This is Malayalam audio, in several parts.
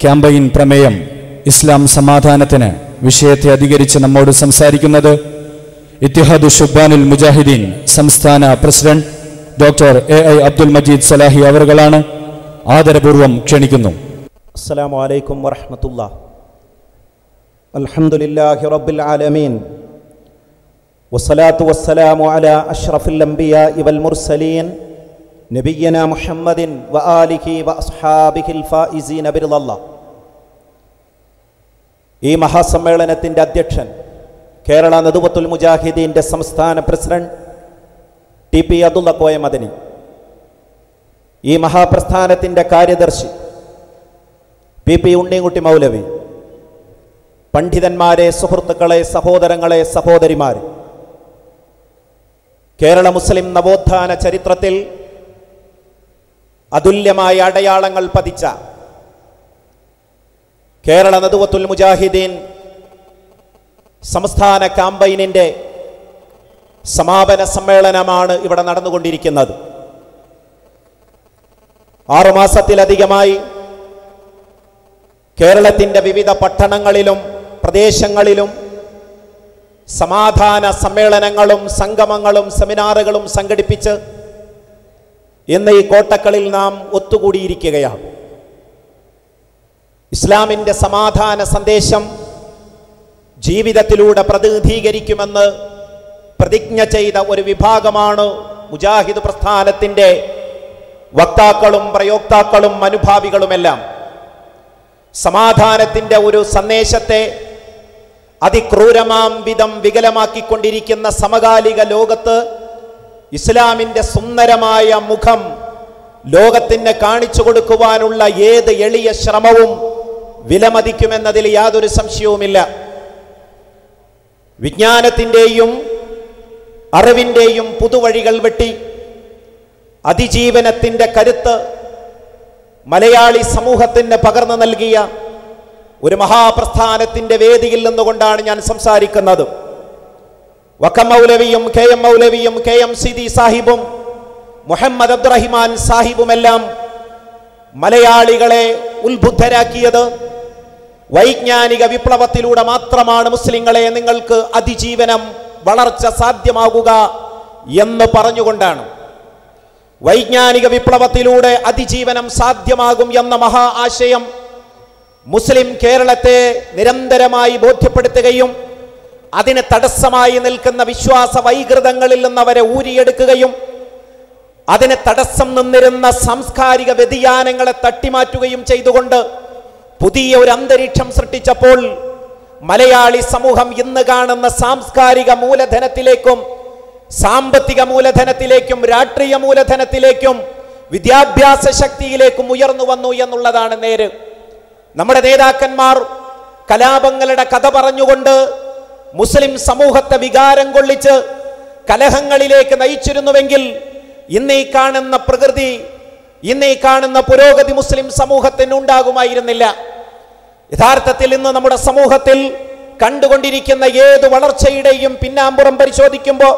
ക്യാമ്പയിൻ പ്രമേയം ഇസ്ലാം സമാധാനത്തിന് വിഷയത്തെ അധികരിച്ച് നമ്മോട് സംസാരിക്കുന്നത് ഇത്തിഹാദു ഷുബാനുൽ മുജാഹിദീൻ സംസ്ഥാന president doctor A I Abdul Majeed Salahi അവറുകളാണ് ആദരപൂർവം ക്ഷണിക്കുന്നു. അസ്സലാമു അലൈക്കും അൽഹംദുലില്ലാഹി റബ്ബിൽ ആലമീൻ. വസ്സലാത്തു വസ്സലാമു അലാ അഷ്റഫിൽ മുർസലീൻ. നബിയന മുഹമ്മദിൻ വ ആലിഹി വ അസ്ഹാബിഹിൽ ഈ മഹാസമ്മേളനത്തിന്റെ അധ്യക്ഷൻ കേരള നദുവത്തുൽ മുജാഹിദീന്റെ സംസ്ഥാന president T P Abdulla Koya Madani ഈ മഹാപ്രസ്ഥാനത്തിന്റെ കാര്യദർശി പി പി ഉണ്ണിയൻകുട്ടി മൗലവി പണ്ഡിതന്മാരെ സുഹൃത്തുക്കളെ സഹോദരങ്ങളെ സഹോദരിമാരെ. കേരള മുസ്ലിം നവോത്ഥാന ചരിത്രത്തിൽ അതുല്യമായ അടയാളങ്ങൾ പതിച്ച കേരള നദുവത്തുൽ മുജാഹിദീൻ സംസ്ഥാന കാമ്പയിനിന്റെ സമാപന സമ്മേളനമാണ് ഇവിടെ നടന്നുകൊണ്ടിരിക്കുന്നത്. ആറുമാസത്തിലധികമായി കേരളത്തിന്റെ വിവിധ പട്ടണങ്ങളിലും പ്രദേശങ്ങളിലും സമാധാന സമ്മേളനങ്ങളും സംഗമങ്ങളും സെമിനാറുകളും സംഘടിപ്പിച്ച് ഇന്ന് ഈ കോട്ടക്കളിൽ നാം ഒത്തുകൂടിയിരിക്കുകയാണ്. ഇസ്ലാമിന്റെ സമാധാന സന്ദേശം ജീവിതത്തിലൂടെ പ്രതിനിധീകരിക്കുമെന്ന് പ്രതിജ്ഞ ചെയ്ത ഒരു വിഭാഗമാണ് മുജാഹിദ് പ്രസ്ഥാനത്തിന്റെ വക്താക്കളും പ്രയോക്താക്കളും അനുഭാവികളുമെല്ലാം. സമാധാനത്തിന്റെ ഒരു സന്ദേശത്തെ അതിക്രൂരമാം വിധം വികലമാക്കിക്കൊണ്ടിരിക്കുന്ന സമകാലിക ലോകത്ത് ഇസ്ലാമിന്റെ സുന്ദരമായ മുഖം ലോകത്തിന് കാണിച്ചു കൊടുക്കുവാനുള്ള ഏത് എളിയ ശ്രമവും വിലമതിക്കുമെന്നതിൽ യാതൊരു സംശയവുമില്ല. വിജ്ഞാനത്തിന്റെയും അറിവിന്റെയും പുതുവഴികൾ വെട്ടി അതിജീവനത്തിന്റെ കരുത്ത് മലയാളി സമൂഹത്തിന് പകർന്നു നൽകിയ ഒരു മഹാപ്രസ്ഥാനത്തിന്റെ വേദിയിൽ നിന്നുകൊണ്ടാണ് ഞാൻ സംസാരിക്കുന്നത്. വക്കം മൗലവിയും കെ എം മൗലവിയും കെ എം സിദി സാഹിബും മുഹമ്മദ് അബ്ദുറഹിമാൻ സാഹിബുമെല്ലാം മലയാളികളെ ഉത്ബുദ്ധരാക്കിയത് വൈജ്ഞാനിക വിപ്ലവത്തിലൂടെ മാത്രമാണ് മുസ്ലിങ്ങളെ നിങ്ങൾക്ക് അതിജീവനം വളർച്ച സാധ്യമാകുക എന്ന് പറഞ്ഞുകൊണ്ടാണ്. വൈജ്ഞാനിക വിപ്ലവത്തിലൂടെ അതിജീവനം സാധ്യമാകും എന്ന മഹാ ആശയം മുസ്ലിം കേരളത്തെ നിരന്തരമായി ബോധ്യപ്പെടുത്തുകയും അതിന് തടസ്സമായി നിൽക്കുന്ന വിശ്വാസ വൈകൃതങ്ങളിൽ നിന്ന് അവരെ ഊരിയെടുക്കുകയും അതിന് തടസ്സം നിന്നിരുന്ന സാംസ്കാരിക വ്യതിയാനങ്ങളെ തട്ടിമാറ്റുകയും ചെയ്തുകൊണ്ട് പുതിയ ഒരു അന്തരീക്ഷം സൃഷ്ടിച്ചപ്പോൾ മലയാളി സമൂഹം ഇന്ന് കാണുന്ന സാംസ്കാരിക മൂലധനത്തിലേക്കും സാമ്പത്തിക മൂലധനത്തിലേക്കും രാഷ്ട്രീയ മൂലധനത്തിലേക്കും വിദ്യാഭ്യാസ ശക്തിയിലേക്കും ഉയർന്നു വന്നു എന്നുള്ളതാണ് നേര്. നമ്മുടെ നേതാക്കന്മാർ കലാപങ്ങളുടെ കഥ പറഞ്ഞുകൊണ്ട് മുസ്ലിം സമൂഹത്തെ വികാരം കൊള്ളിച്ച് കലഹങ്ങളിലേക്ക് നയിച്ചിരുന്നുവെങ്കിൽ ഇന്ന് കാണുന്ന പ്രകൃതി ഇന്ന് കാണുന്ന പുരോഗതി മുസ്ലിം സമൂഹത്തിന് ഉണ്ടാകുമായിരുന്നില്ല. യഥാർത്ഥത്തിൽ ഇന്ന് നമ്മുടെ സമൂഹത്തിൽ കണ്ടുകൊണ്ടിരിക്കുന്ന ഏത് വളർച്ചയുടെയും പിന്നാമ്പുറം പരിശോധിക്കുമ്പോൾ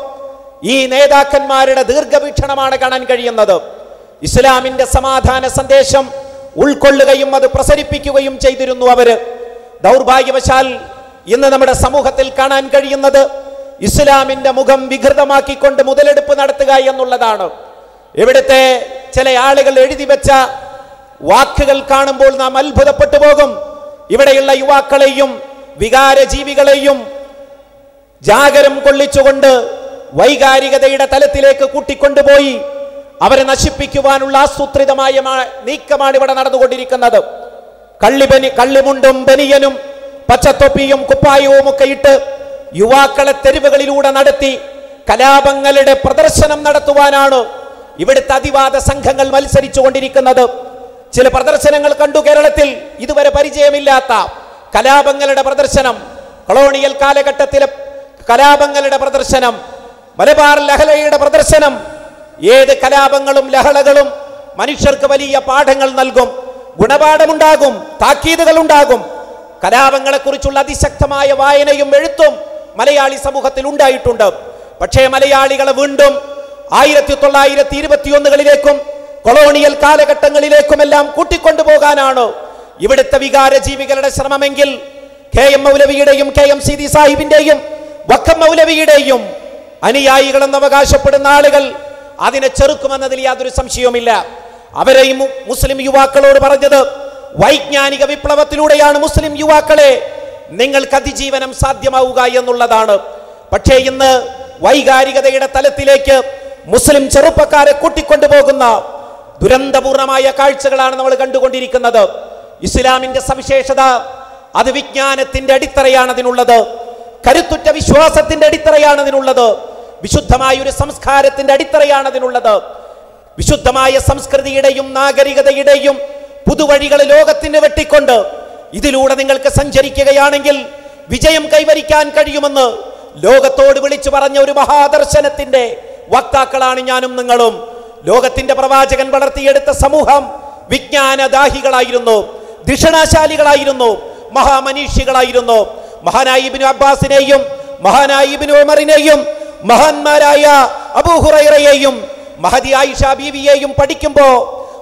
ഈ നേതാക്കന്മാരുടെ ദീർഘവീക്ഷണമാണ് കാണാൻ കഴിയുന്നത്. ഇസ്ലാമിന്റെ സമാധാന സന്ദേശം ഉൾക്കൊള്ളുകയും അത് പ്രസരിപ്പിക്കുകയും ചെയ്തിരുന്നു അവർ. ദൗർഭാഗ്യവശാൽ ഇന്ന് നമ്മുടെ സമൂഹത്തിൽ കാണാൻ കഴിയുന്നത് ഇസ്ലാമിന്റെ മുഖം വികൃതമാക്കിക്കൊണ്ട് മുതലെടുപ്പ് നടത്തുക എന്നുള്ളതാണ്. ഇവിടുത്തെ ചില ആളുകൾ എഴുതി വെച്ച വാക്കുകൾ കാണുമ്പോൾ നാം അത്ഭുതപ്പെട്ടു പോകും. ഇവിടെയുള്ള യുവാക്കളെയും വികാരജീവികളെയും ജാഗരം കൊള്ളിച്ചുകൊണ്ട് വൈകാരികതയുടെ തലത്തിലേക്ക് കൂട്ടിക്കൊണ്ടുപോയി അവരെ നശിപ്പിക്കുവാനുള്ള ആസൂത്രിതമായ നീക്കമാണ് ഇവിടെ നടന്നുകൊണ്ടിരിക്കുന്നത്. കള്ളിബനി കള്ളിമുണ്ടും ബനിയനും പച്ചത്തൊപ്പിയും കുപ്പായവും ഒക്കെ ഇട്ട് യുവാക്കളെ തെരുവുകളിലൂടെ നടത്തി കലാപങ്ങളുടെ പ്രദർശനം നടത്തുവാനാണ് ഇവിടുത്തെ അതിവാദ സംഘങ്ങൾ മത്സരിച്ചു കൊണ്ടിരിക്കുന്നത് ചില പ്രദർശനങ്ങൾ കണ്ടു കേരളത്തിൽ ഇതുവരെ പരിചയമില്ലാത്ത കലാപങ്ങളുടെ പ്രദർശനം കൊളോണിയൽ കാലഘട്ടത്തിലെ കലാപങ്ങളുടെ പ്രദർശനം മലബാർ ലഹളയുടെ പ്രദർശനം ഏത് കലാപങ്ങളും ലഹളകളും മനുഷ്യർക്ക് വലിയ പാഠങ്ങൾ നൽകും ഗുണപാഠമുണ്ടാകും താക്കീതുകൾ ഉണ്ടാകും കലാപങ്ങളെക്കുറിച്ചുള്ള അതിശക്തമായ വായനയും എഴുത്തും മലയാളി സമൂഹത്തിൽ ഉണ്ടായിട്ടുണ്ട്. പക്ഷേ മലയാളികളെ വീണ്ടും ആയിരത്തി തൊള്ളായിരത്തി ഇരുപത്തിയൊന്നുകളിലേക്കും കൊളോണിയൽ കാലഘട്ടങ്ങളിലേക്കുമെല്ലാം കൂട്ടിക്കൊണ്ടുപോകാനാണ് ഇവിടുത്തെ വികാരജീവികളുടെ ശ്രമമെങ്കിൽ കെ എം മൗലവിയുടെയും കെ എം സിദി സാഹിബിന്റെയും വക്കം മൗലവിയുടെയും അനുയായികളെന്ന് അവകാശപ്പെടുന്ന ആളുകൾ അതിനെ ചെറുക്കുമെന്നതിൽ യാതൊരു സംശയവുമില്ല. അവരെയും മുസ്ലിം യുവാക്കളോട് പറഞ്ഞത് വൈജ്ഞാനിക വിപ്ലവത്തിലൂടെയാണ് മുസ്ലിം യുവാക്കളെ നിങ്ങൾക്ക് അതിജീവനം സാധ്യമാവുക എന്നുള്ളതാണ്. പക്ഷേ ഇന്ന് വൈകാരികതയുടെ തലത്തിലേക്ക് മുസ്ലിം ചെറുപ്പക്കാരെ കൂട്ടിക്കൊണ്ടുപോകുന്ന ദുരന്തപൂർണമായ കാഴ്ചകളാണ് നമ്മൾ കണ്ടുകൊണ്ടിരിക്കുന്നത്. ഇസ്ലാമിന്റെ സവിശേഷത അത് വിജ്ഞാനത്തിന്റെ അടിത്തറയാണ് അതിനുള്ളത്. കരുത്തുറ്റ വിശ്വാസത്തിന്റെ അടിത്തറയാണ് അതിനുള്ളത്. വിശുദ്ധമായ ഒരു സംസ്കാരത്തിന്റെ അടിത്തറയാണ് അതിനുള്ളത്. വിശുദ്ധമായ സംസ്കൃതിയുടെയും നാഗരികതയുടെയും പുതുവഴികൾ ലോകത്തിന് വെട്ടിക്കൊണ്ട് ഇതിലൂടെ നിങ്ങൾക്ക് സഞ്ചരിക്കുകയാണെങ്കിൽ വിജയം കൈവരിക്കാൻ കഴിയുമെന്ന് ലോകത്തോട് വിളിച്ചു പറഞ്ഞ ഒരു മഹാദർശനത്തിന്റെ വക്താക്കളാണ് ഞാനും നിങ്ങളും. ലോകത്തിന്റെ പ്രവാചകൻ വളർത്തിയെടുത്ത സമൂഹം വിജ്ഞാനദാഹികളായിരുന്നു ധിഷണാശാലികളായിരുന്നു മഹാമനീഷികളായിരുന്നു. മഹാനായ ഇബ്നു അബ്ബാസിനെയും മഹാനായ ഇബ്നു ഉമറിനെയും മഹാന്മാരായ അബൂഹുറൈറയെയും മഹതി ആയിഷ ബീവിയെയും പഠിക്കുമ്പോ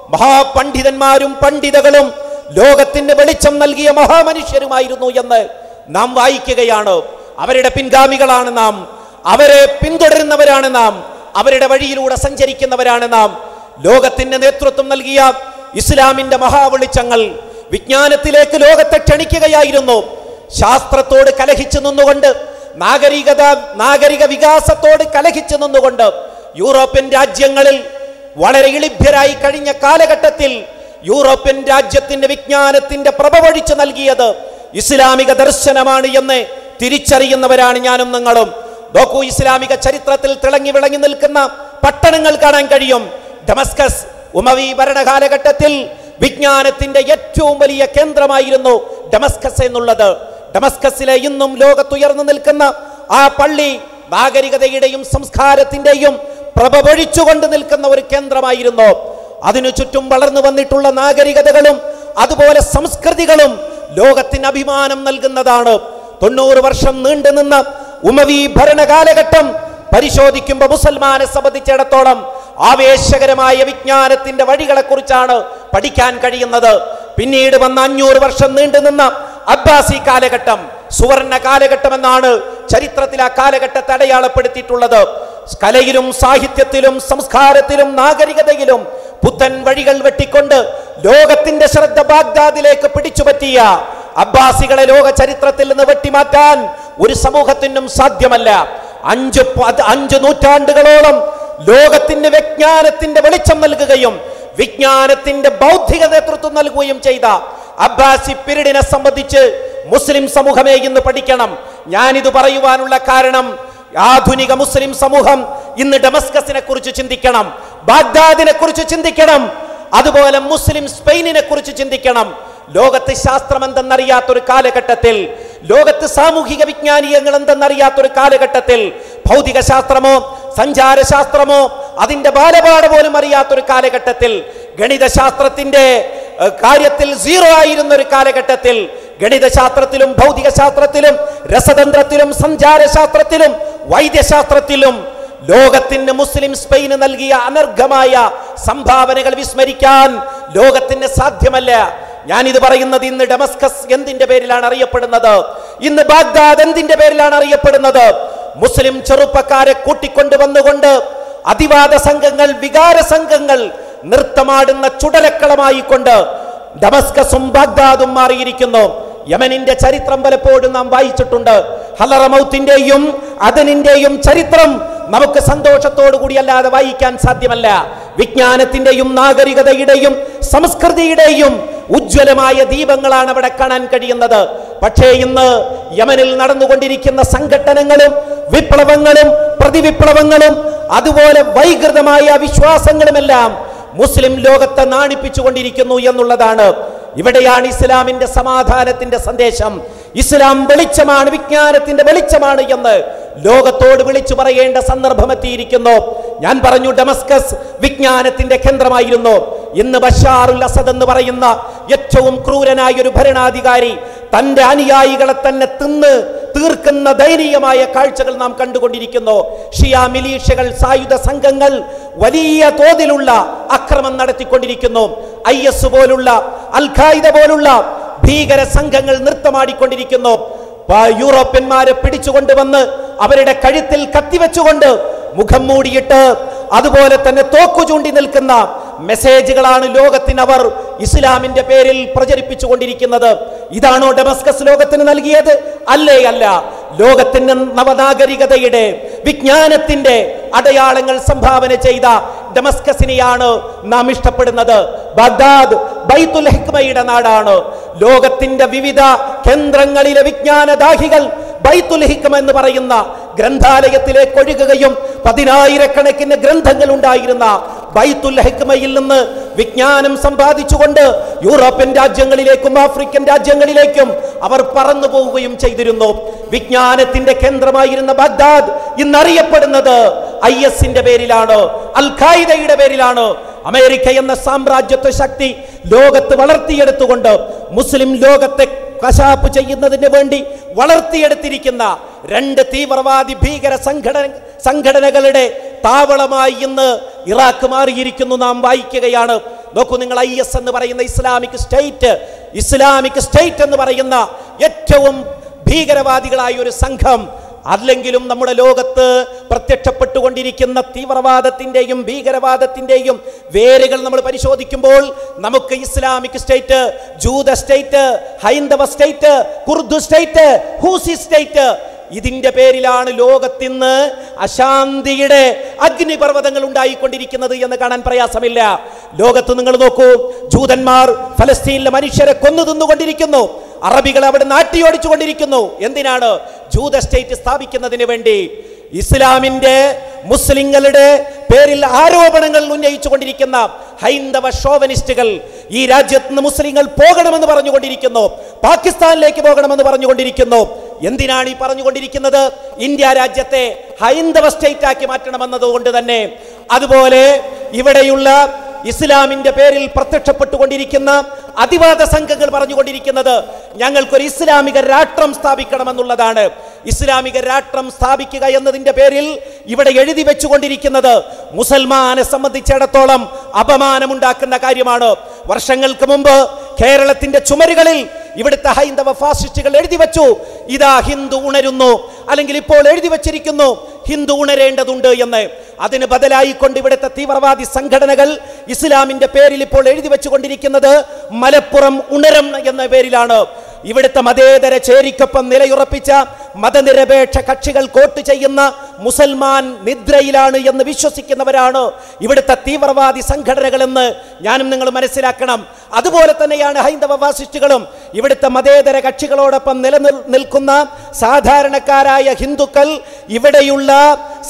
മഹാപണ്ഡിതന്മാരും പണ്ഡിതകളും ലോകത്തിന് വെളിച്ചം നൽകിയ മഹാമനുഷ്യരുമായിരുന്നു എന്ന് നാം വായിക്കുകയാണ്. അവരുടെ പിൻഗാമികളാണ് നാം. അവരെ പിന്തുടരുന്നവരാണ് നാം. അവരുടെ വഴിയിലൂടെ സഞ്ചരിക്കുന്നവരാണ് നാം. ലോകത്തിന് നേതൃത്വം നൽകിയ ഇസ്ലാമിന്റെ മഹാവെളിച്ചങ്ങൾ വിജ്ഞാനത്തിലേക്ക് ലോകത്തെ ക്ഷണിക്കുകയായിരുന്നു. ശാസ്ത്രത്തോട് കലഹിച്ചു നിന്നുകൊണ്ട് നാഗരികത നാഗരിക വികാസത്തോട് കലഹിച്ചു നിന്നുകൊണ്ട് യൂറോപ്യൻ രാജ്യങ്ങളിൽ വളരെ ഇളിഭ്യരായി കഴിഞ്ഞ കാലഘട്ടത്തിൽ യൂറോപ്യൻ രാജ്യത്തിന്റെ വിജ്ഞാനത്തിന്റെ പ്രഭ വഴിച്ചു നൽകിയത് ഇസ്ലാമിക ദർശനമാണ് എന്ന് തിരിച്ചറിയുന്നവരാണ് ഞാനും നിങ്ങളും. ഡോക്കു ഇസ്ലാമിക ചരിത്രത്തിൽ തിളങ്ങി വിളങ്ങി നിൽക്കുന്ന പട്ടണങ്ങൾ കാണാൻ കഴിയും. ഡമസ്കസ് ഉമവി ഭരണകാലഘട്ടത്തിൽ വിജ്ഞാനത്തിന്റെ ഏറ്റവും വലിയ കേന്ദ്രമായിരുന്നു ഡമസ്കസ് എന്നുള്ളത്. ഡമസ്കസിലെ ഇന്നും ലോകത്തുയർന്നു നിൽക്കുന്ന ആ പള്ളി നാഗരികതയുടെയും സംസ്കാരത്തിന്റെയും പ്രഭ പൊഴിച്ചുകൊണ്ട് നിൽക്കുന്ന ഒരു കേന്ദ്രമായിരുന്നു. അതിനു ചുറ്റും വളർന്നു വന്നിട്ടുള്ള നാഗരികതകളും അതുപോലെ സംസ്കൃതികളും ലോകത്തിന് അഭിമാനം നൽകുന്നതാണ്. തൊണ്ണൂറ് വർഷം നീണ്ടു നിന്ന ഉമവി ഭരണകാലഘട്ടം പരിശോധിക്കുമ്പോൾ മുസൽമാനെ സംബന്ധിച്ചിടത്തോളം ആവേശകരമായ വിജ്ഞാനത്തിന്റെ വഴികളെക്കുറിച്ചാണ് പഠിക്കാൻ കഴിയുന്നത്. പിന്നീട് വന്ന അഞ്ഞൂറ് വർഷം നീണ്ടു നിന്ന അബ്ബാസി കാലഘട്ടം സുവർണ കാലഘട്ടം എന്നാണ് ചരിത്രത്തിൽ ആ കാലഘട്ടത്തെ അടയാളപ്പെടുത്തിയിട്ടുള്ളത്. കലയിലും സാഹിത്യത്തിലും സംസ്കാരത്തിലും നാഗരികതയിലും പുത്തൻ വഴികൾ വെട്ടിക്കൊണ്ട് ലോകത്തിന്റെ ശ്രദ്ധ ബാഗ്ദാദിലേക്ക് പിടിച്ചുപറ്റിയ അബ്ബാസികളെ ലോക ചരിത്രത്തിൽ നിന്ന് വെട്ടിമാറ്റാൻ ഒരു സമൂഹത്തിനും സാധ്യമല്ല. അഞ്ച് അഞ്ച് നൂറ്റാണ്ടുകളോളം ലോകത്തിന്റെ വിജ്ഞാനത്തിന്റെ വെളിച്ചം നൽകുകയും വിജ്ഞാനത്തിന്റെ ബൗദ്ധിക നേതൃത്വം നൽകുകയും ചെയ്ത അബ്ബാസി പിരിഡിനെ സംബന്ധിച്ച് മുസ്ലിം സമൂഹമേ ഇന്ന് പഠിക്കണം. ഞാനിത് പറയുവാനുള്ള കാരണം ആധുനിക മുസ്ലിം സമൂഹം ഇന്ന് ഡമസ്കസിനെ കുറിച്ച് ചിന്തിക്കണം ബാഗ്ദാദിനെ കുറിച്ച് ചിന്തിക്കണം അതുപോലെ മുസ്ലിം സ്പെയിനിനെ കുറിച്ച് ചിന്തിക്കണം. ലോകത്ത് ശാസ്ത്രം എന്തെന്നറിയാത്തൊരു കാലഘട്ടത്തിൽ ലോകത്ത് സാമൂഹിക വിജ്ഞാനീയങ്ങൾ എന്തെന്നറിയാത്തൊരു കാലഘട്ടത്തിൽ ഭൗതിക ശാസ്ത്രമോ സഞ്ചാര ശാസ്ത്രമോ അതിന്റെ ബാലപാഠ പോലും അറിയാത്തൊരു കാലഘട്ടത്തിൽ ഗണിതശാസ്ത്രത്തിന്റെ ശാസ്ത്രത്തിന്റെ കാര്യത്തിൽ സീറോ ആയിരുന്ന ഒരു കാലഘട്ടത്തിൽ ഗണിതശാസ്ത്രത്തിലും ഭൗതിക ശാസ്ത്രത്തിലും രസതന്ത്രത്തിലും സഞ്ചാരശാസ്ത്രത്തിലും വൈദ്യശാസ്ത്രത്തിലും ലോകത്തിന് മുസ്ലിം സ്പെയിന് നൽകിയ അനർഘമായ സംഭാവനകൾ വിസ്മരിക്കാൻ ലോകത്തിന് സാധ്യമല്ല. ഞാൻ ഇത് പറയുന്നത് ഇന്ന് ഡമസ്കസ് എന്തിന്റെ പേരിലാണ് അറിയപ്പെടുന്നത്? ഇന്ന് ബാഗ്ദാദ് എന്തിന്റെ പേരിലാണ് അറിയപ്പെടുന്നത്? മുസ്ലിം ചെറുപ്പക്കാരെ കൂട്ടിക്കൊണ്ടുവന്നുകൊണ്ട് അതിവാദ സംഘങ്ങൾ വികാര സംഘങ്ങൾ നൃത്തമാടുന്ന ചുടലക്കളമായി കൊണ്ട് ഡമസ്കസും ബാഗ്ദാദും മാറിയിരിക്കുന്നു. യമനിന്റെ ചരിത്രം പലപ്പോഴും നാം വായിച്ചിട്ടുണ്ട്. ഹലറമൗത്തിന്റെയും അതിനിന്റെയും ചരിത്രം നമുക്ക് സന്തോഷത്തോടു കൂടി അല്ലാതെ വായിക്കാൻ സാധ്യമല്ല. വിജ്ഞാനത്തിന്റെയും നാഗരികതയുടെയും സംസ്കൃതിയുടെയും ഉജ്ജ്വലമായ ദീപങ്ങളാണ് അവിടെ കാണാൻ കഴിയുന്നത്. പക്ഷേ ഇന്ന് യമനിൽ നടന്നുകൊണ്ടിരിക്കുന്ന സംഘട്ടനങ്ങളും വിപ്ലവങ്ങളും പ്രതിവിപ്ലവങ്ങളും അതുപോലെ വൈകൃതമായ വിശ്വാസങ്ങളുമെല്ലാം മുസ്ലിം ലോകത്തെ നാണിപ്പിച്ചുകൊണ്ടിരിക്കുന്നു എന്നുള്ളതാണ്. ഇവിടെയാണ് ഇസ്ലാമിന്റെ സമാധാനത്തിന്റെ സന്ദേശം. ഇസ്ലാം വെളിച്ചമാണ് വിജ്ഞാനത്തിന്റെ വെളിച്ചമാണ് എന്ന് ലോകത്തോട് വിളിച്ചു പറയേണ്ട സന്ദർഭം എത്തിയിരിക്കുന്നു. ഞാൻ പറഞ്ഞു ഡമസ്കസ് വിജ്ഞാനത്തിന്റെ കേന്ദ്രമായിരുന്നു. ഇന്ന് ബഷാറുൽ അസദ് എന്ന് പറയുന്ന ഏറ്റവും ക്രൂരനായ ഒരു ഭരണാധികാരി തന്റെ അനുയായികളെ തന്നെ തിന്ന് തീർക്കുന്ന ദയനീയമായ കാഴ്ചകൾ നാം കണ്ടുകൊണ്ടിരിക്കുന്നു. ഷിയ മിലീഷ്യകൾ സായുധ സംഘങ്ങൾ വലിയ തോതിലുള്ള അക്രമം നടത്തിക്കൊണ്ടിരിക്കുന്നു. ഐ എസ് പോലുള്ള അൽ ഖായിദ പോലുള്ള ഭീകര സംഘങ്ങൾ നൃത്തമാടിക്കൊണ്ടിരിക്കുന്നു. യൂറോപ്യന്മാരെ പിടിച്ചുകൊണ്ടുവന്ന് അവരുടെ കഴുത്തിൽ കത്തിവെച്ചുകൊണ്ട് മുഖം മൂടിയിട്ട് അതുപോലെ തന്നെ തോക്കു ചൂണ്ടി നിൽക്കുന്ന മെസ്സേജുകളാണ് ലോകത്തിനവർ ഇസ്ലാമിന്റെ പേരിൽ പ്രചരിപ്പിച്ചു കൊണ്ടിരിക്കുന്നത് ഇതാണോ ഡെമസ്കസ് ലോകത്തിന് നൽകിയത്? അല്ലേ അല്ല. ലോകത്തിന് നവനാഗരികതയുടെ വിജ്ഞാനത്തിന്റെ അടയാളങ്ങൾ സംഭാവന ചെയ്ത ഡെമസ്കസിനെയാണ് നാം ഇഷ്ടപ്പെടുന്നത്. ബഗ്ദാദ് ബൈത്തുൽ ഹിക്മയുടെ നാടാണ്. ലോകത്തിന്റെ വിവിധ കേന്ദ്രങ്ങളിലെ വിജ്ഞാനദാഹികൾ ബൈത്തുൽ ഹിക്മ എന്ന് പറയുന്ന ഗ്രന്ഥാലയത്തിലേക്ക് ഒഴുകുകയും പതിനായിരക്കണക്കിന് ഗ്രന്ഥങ്ങൾ ഉണ്ടായിരുന്ന ബൈത്തുൽ ഹിക്മയിൽ നിന്ന് വിജ്ഞാനം സമ്പാദിച്ചുകൊണ്ട് യൂറോപ്യൻ രാജ്യങ്ങളിലേക്കും ആഫ്രിക്കൻ രാജ്യങ്ങളിലേക്കും അവർ പറന്നു പോവുകയും ചെയ്തിരുന്നു. വിജ്ഞാനത്തിന്റെ കേന്ദ്രമായിരുന്ന ബഗ്ദാദ് ഇന്നറിയപ്പെടുന്നത് ഐ എസിന്റെ പേരിലാണ് അൽ ഖായിദയുടെ പേരിലാണ്. അമേരിക്ക എന്ന സാമ്രാജ്യത്വ ശക്തി ലോകത്ത് വളർത്തിയെടുത്തുകൊണ്ട് മുസ്ലിം ലോകത്തെ കശാപ്പ് ചെയ്യുന്നതിന് വേണ്ടി വളർത്തിയെടുത്തിരിക്കുന്ന രണ്ട് തീവ്രവാദി ഭീകര സംഘടന സംഘടനകളുടെ താവളമായി ഇന്ന് ഇറാഖ് മാറിയിരിക്കുന്നു നാം വായിക്കുകയാണ്. നോക്കൂ നിങ്ങൾ ഐ എസ് എന്ന് പറയുന്ന ഇസ്ലാമിക് സ്റ്റേറ്റ് ഇസ്ലാമിക് സ്റ്റേറ്റ് എന്ന് പറയുന്ന ഏറ്റവും ഭീകരവാദികളായ ഒരു സംഘം അല്ലെങ്കിലും നമ്മുടെ ലോകത്ത് പ്രത്യക്ഷപ്പെട്ടുകൊണ്ടിരിക്കുന്ന തീവ്രവാദത്തിന്റെയും ഭീകരവാദത്തിന്റെയും വേരുകൾ നമ്മൾ പരിശോധിക്കുമ്പോൾ നമുക്ക് ഇസ്ലാമിക് സ്റ്റേറ്റ് ജൂത സ്റ്റേറ്റ് ഹൈന്ദവ state Kurd state Houthi state ഇതിന്റെ പേരിലാണ് ലോകത്തിന്ന് അശാന്തിയുടെ അഗ്നിപർവതങ്ങൾ ഉണ്ടായിക്കൊണ്ടിരിക്കുന്നത് എന്ന് കാണാൻ പ്രയാസമില്ല. ലോകത്ത് നിങ്ങൾ നോക്കൂ ജൂതന്മാർ ഫലസ്തീനിലെ മനുഷ്യരെ കൊന്നു തിന്നുകൊണ്ടിരിക്കുന്നു. അറബികൾ അവിടെ നാട്ടിയോടിച്ചുകൊണ്ടിരിക്കുന്നു. എന്തിനാണ്? ജൂത സ്റ്റേറ്റ് സ്ഥാപിക്കുന്നതിന് വേണ്ടി ഇസ്ലാമിന്റെ മുസ്ലിങ്ങളുടെ പേരിൽ ആരോപണങ്ങൾ ഉന്നയിച്ചുകൊണ്ടിരിക്കുന്ന ഹൈന്ദവ ഷോവനിസ്റ്റുകൾ ഈ രാജ്യത്ത് നിന്ന് മുസ്ലിങ്ങൾ പോകണമെന്ന് പറഞ്ഞുകൊണ്ടിരിക്കുന്നു പാകിസ്ഥാനിലേക്ക് പോകണമെന്ന് പറഞ്ഞുകൊണ്ടിരിക്കുന്നു. എന്തിനാണ് ഈ പറഞ്ഞുകൊണ്ടിരിക്കുന്നത്? ഇന്ത്യ രാജ്യത്തെ ഹൈന്ദവ സ്റ്റേറ്റ് ആക്കി മാറ്റണമെന്നതുകൊണ്ട് തന്നെ. അതുപോലെ ഇവിടെയുള്ള ഇസ്ലാമിന്റെ പേരിൽ പ്രത്യക്ഷപ്പെട്ടുകൊണ്ടിരിക്കുന്ന അതിവാദ സംഘങ്ങൾ പറഞ്ഞുകൊണ്ടിരിക്കുന്നത് ഞങ്ങൾക്കൊരു ഇസ്ലാമിക രാഷ്ട്രം സ്ഥാപിക്കണമെന്നുള്ളതാണ്. ഇസ്ലാമിക രാഷ്ട്രം സ്ഥാപിക്കുക എന്നതിന്റെ പേരിൽ ഇവിടെ എഴുതി വെച്ചുകൊണ്ടിരിക്കുന്നത് മുസൽമാനെ സംബന്ധിച്ചിടത്തോളം അപമാനമുണ്ടാക്കുന്ന കാര്യമാണ്. വർഷങ്ങൾക്ക് മുമ്പ് കേരളത്തിന്റെ ചുമരുകളിൽ ഇവിടുത്തെ ഹൈന്ദവ ഫാസിസ്റ്റുകൾ എഴുതി വെച്ചു. ഇതാ ഹിന്ദു ഉണരുന്നു. അല്ലെങ്കിൽ ഇപ്പോൾ എഴുതി വച്ചിരിക്കുന്നു ഹിന്ദു ഉണരേണ്ടതുണ്ട് എന്ന്. അതിന് ബദലായിക്കൊണ്ട് ഇവിടുത്തെ തീവ്രവാദി സംഘടനകൾ ഇസ്ലാമിന്റെ പേരിൽ ഇപ്പോൾ എഴുതി വെച്ചുകൊണ്ടിരിക്കുന്നത് മലപ്പുറം ഉണരം എന്ന പേരിലാണ്. ഇവിടുത്തെ മതേതര ചേരിക്കൊപ്പം നിലയുറപ്പിച്ച മതനിരപേക്ഷ കക്ഷികൾ കോട്ട് ചെയ്യുന്ന മുസൽമാൻ നിദ്രയിലാണ് എന്ന് വിശ്വസിക്കുന്നവരാണ് ഇവിടുത്തെ തീവ്രവാദി സംഘടനകളെന്ന് ഞാനും നിങ്ങൾ മനസ്സിലാക്കണം. അതുപോലെ തന്നെയാണ് ഹൈന്ദവ വാസിസ്റ്റുകളും ഇവിടുത്തെ മതേതര കക്ഷികളോടൊപ്പം നിലനിൽ നിൽക്കുന്ന സാധാരണക്കാരായ ഹിന്ദുക്കൾ ഇവിടെയുള്ള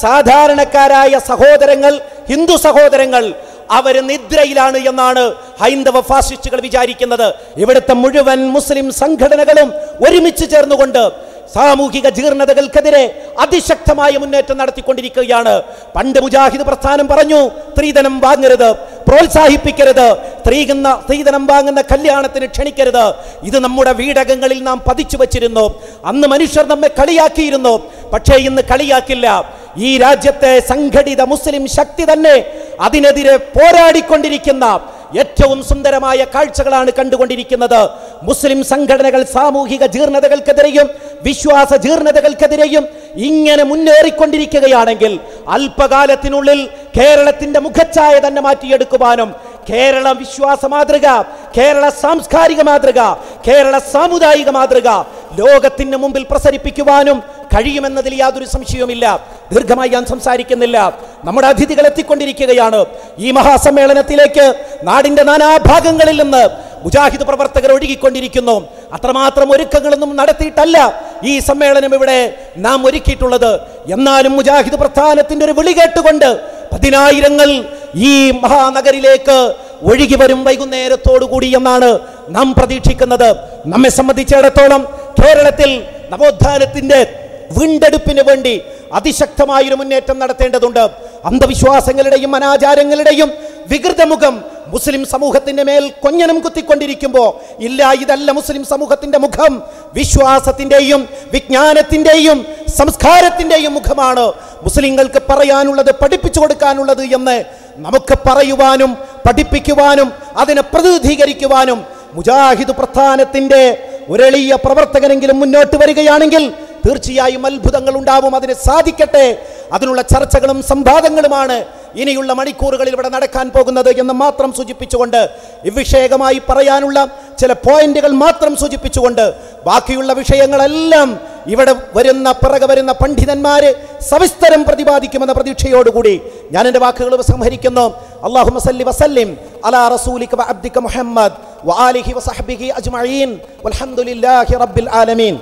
സാധാരണക്കാരായ സഹോദരങ്ങൾ ഹിന്ദു സഹോദരങ്ങൾ അവർ നിദ്രയിലാണ് എന്നാണ് ഹൈന്ദവ ഫാസിസ്റ്റുകൾ വിചാരിക്കുന്നത്. ഇവിടുത്തെ മുഴുവൻ മുസ്ലിം സംഘടനകളും ഒരുമിച്ച് ചേർന്നുകൊണ്ട് സാമൂഹിക ജീർണതകൾക്കെതിരെ അതിശക്തമായ മുന്നേറ്റം നടത്തിക്കൊണ്ടിരിക്കുകയാണ്. പണ്ട് മുജാഹിദ് പ്രസ്ഥാനം പറഞ്ഞു സ്ത്രീധനം വാങ്ങരുത് പ്രോത്സാഹിപ്പിക്കരുത് സ്ത്രീകുന്ന സ്ത്രീധനം വാങ്ങുന്ന കല്യാണത്തിന് ക്ഷണിക്കരുത്. ഇത് നമ്മുടെ വീടകങ്ങളിൽ നാം പതിച്ചു വച്ചിരുന്നു. അന്ന് മനുഷ്യർ നമ്മെ കളിയാക്കിയിരുന്നു. പക്ഷേ ഇന്ന് കളിയാക്കില്ല. ഈ രാജ്യത്തെ സംഘടിത മുസ്ലിം ശക്തി തന്നെ അതിനെതിരെ പോരാടിക്കൊണ്ടിരിക്കുന്ന ഏറ്റവും സുന്ദരമായ കാഴ്ചകളാണ് കണ്ടുകൊണ്ടിരിക്കുന്നത്. മുസ്ലിം സംഘടനകൾ സാമൂഹിക ജീർണതകൾക്കെതിരെയും വിശ്വാസ ജീർണതകൾക്കെതിരെയും ഇങ്ങനെ മുന്നേറിക്കൊണ്ടിരിക്കുകയാണെങ്കിൽ അല്പകാലത്തിനുള്ളിൽ കേരളത്തിന്റെ മുഖച്ഛായ തന്നെ മാറ്റിയെടുക്കുവാനും കേരള വിശ്വാസ മാതൃക കേരള സാംസ്കാരിക മാതൃക കേരള സാമുദായിക മാതൃക ലോകത്തിന് മുമ്പിൽ പ്രസരിപ്പിക്കുവാനും കഴിയുമെന്നതിൽ യാതൊരു സംശയവുമില്ല. ദീർഘമായി ഞാൻ സംസാരിക്കുന്നില്ല. നമ്മുടെ അതിഥികൾ എത്തിക്കൊണ്ടിരിക്കുകയാണ്. ഈ മഹാസമ്മേളനത്തിലേക്ക് നാടിന്റെ നാനാഭാഗങ്ങളിൽ നിന്ന് മുജാഹിദ് പ്രവർത്തകർ ഒഴുകിക്കൊണ്ടിരിക്കുന്നു. അത്രമാത്രം ഒരുക്കങ്ങളൊന്നും നടത്തിയിട്ടല്ല ഈ സമ്മേളനം ഇവിടെ നാം ഒരുക്കിയിട്ടുള്ളത്. എന്നാലും മുജാഹിദ് പ്രസ്ഥാനത്തിന്റെ ഒരു വിളി കേട്ടുകൊണ്ട് പതിനായിരങ്ങൾ ഈ മഹാനഗരിലേക്ക് ഒഴുകി വരും വൈകുന്നേരത്തോടു കൂടി എന്നാണ് നാം പ്രതീക്ഷിക്കുന്നത്. നമ്മെ സംബന്ധിച്ചിടത്തോളം കേരളത്തിൽ നവോത്ഥാനത്തിന്റെ വീണ്ടെടുപ്പിന് വേണ്ടി അതിശക്തമായൊരു മുന്നേറ്റം നടത്തേണ്ടതുണ്ട്. അന്ധവിശ്വാസങ്ങളുടെയും അനാചാരങ്ങളുടെയും വികൃതമുഖം മുസ്ലിം സമൂഹത്തിന്റെ മേൽ കൊഞ്ഞനം കുത്തിക്കൊണ്ടിരിക്കുമ്പോൾ ഇല്ല ഇതല്ല മുസ്ലിം സമൂഹത്തിന്റെ മുഖം. വിശ്വാസത്തിന്റെയും വിജ്ഞാനത്തിന്റെയും സംസ്കാരത്തിന്റെയും മുഖമാണ് മുസ്ലിങ്ങൾക്ക് പറയാനുള്ളത് പഠിപ്പിച്ചു കൊടുക്കാനുള്ളത് എന്ന് നമുക്ക് പറയുവാനും പഠിപ്പിക്കുവാനും അതിനെ പ്രതിനിധീകരിക്കുവാനും മുജാഹിദ് പ്രസ്ഥാനത്തിന്റെ ഒരെളിയ പ്രവർത്തകനെങ്കിലും മുന്നോട്ട് വരികയാണെങ്കിൽ തീർച്ചയായും അത്ഭുതങ്ങൾ ഉണ്ടാവും അതിന് സാധിക്കട്ടെ. അതിനുള്ള ചർച്ചകളും സംവാദങ്ങളുമാണ് ഇനിയുള്ള മണിക്കൂറുകളിൽ ഇവിടെ നടക്കാൻ പോകുന്നത് എന്ന് മാത്രം സൂചിപ്പിച്ചുകൊണ്ട് വിഷയകമായി പറയാനുള്ള ചില പോയിന്റുകൾ മാത്രം സൂചിപ്പിച്ചുകൊണ്ട് ബാക്കിയുള്ള വിഷയങ്ങളെല്ലാം ഇവിടെ വരുന്ന പിറകെ വരുന്ന പണ്ഡിതന്മാര് സവിസ്തരം പ്രതിപാദിക്കുമെന്ന പ്രതീക്ഷയോടുകൂടി ഞാൻ എന്റെ വാക്കുകൾ സംഹരിക്കുന്നു. അള്ളാഹു വസല്ലിം അലാ റസൂലിക മുഹമ്മദ് അജ്മഈൻ. വൽഹംദുലില്ലാഹി റബ്ബിൽ ആലമീൻ.